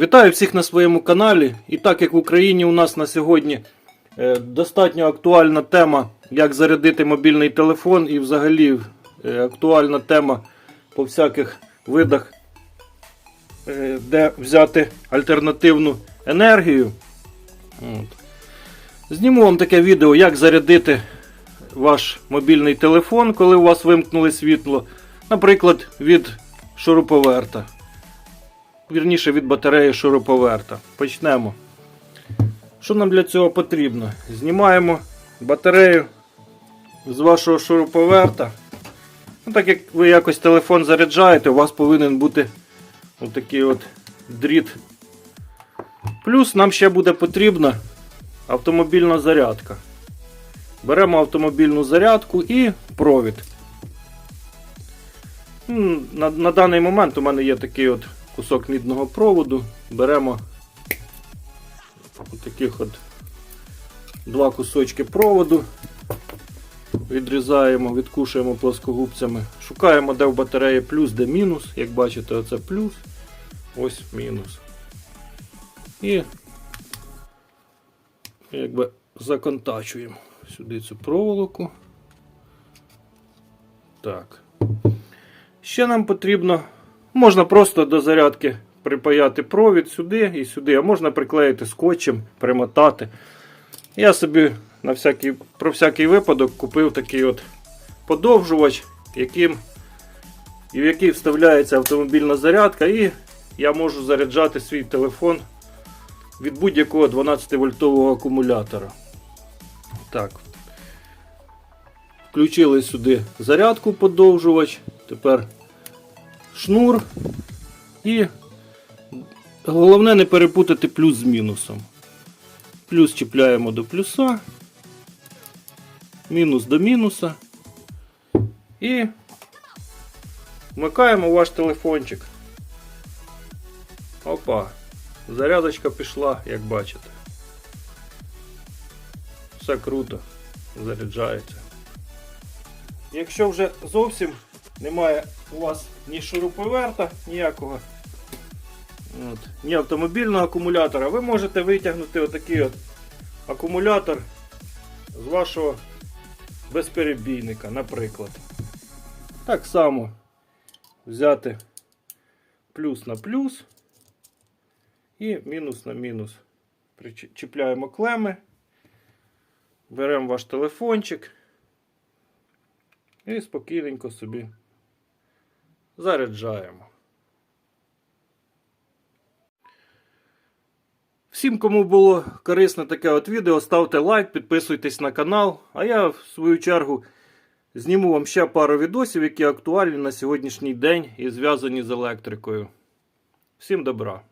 Вітаю всіх на своєму каналі. І так як в Україні у нас на сьогодні е, достатньо актуальна тема, як зарядити мобільний телефон, і взагалі е, актуальна тема по всяких видах, е, де взяти альтернативну енергію. От. Зніму вам таке відео, як зарядити ваш мобільний телефон, коли у вас вимкнули світло. Наприклад, від шуруповерта. Вірніше від батареї шуруповерта. Почнемо. Що нам для цього потрібно? Знімаємо батарею з вашого шуруповерта. Ну, так як ви якось телефон заряджаєте, у вас повинен бути отакий от дріт. Плюс нам ще буде потрібна автомобільна зарядка. Беремо автомобільну зарядку і провід. На, на даний момент у мене є такий от кусок мідного проводу. Беремо таких от два кусочки проводу. Відрізаємо, відкушуємо плоскогубцями. Шукаємо, де в батареї плюс, де мінус. Як бачите, оце плюс, ось мінус. І якби законтачуємо сюди цю проволоку. Так. Ще нам потрібно, можна просто до зарядки припаяти провід сюди і сюди, а можна приклеїти скотчем, примотати. Я собі на всякий, про всякий випадок купив такий от подовжувач, яким, в який вставляється автомобільна зарядка, і я можу заряджати свій телефон від будь-якого 12 вольтового акумулятора. Так. Включили сюди зарядку подовжувач. Тепер шнур. І головне не перепутати плюс з мінусом. Плюс чіпляємо до плюса, мінус до мінуса. І вмикаємо ваш телефончик. Опа. Зарядочка пішла, як бачите. Все круто, заряджається. Якщо вже зовсім немає у вас ні шуруповерта ніякого, от, ні автомобільного акумулятора, ви можете витягнути отакий от акумулятор з вашого безперебійника, наприклад. Так само взяти плюс на плюс і мінус на мінус. Чіпляємо клеми, беремо ваш телефончик. І спокійненько собі заряджаємо. Всім, кому було корисне таке от відео, ставте лайк, підписуйтесь на канал. А я, в свою чергу, зніму вам ще пару відосів, які актуальні на сьогоднішній день і зв'язані з електрикою. Всім добра!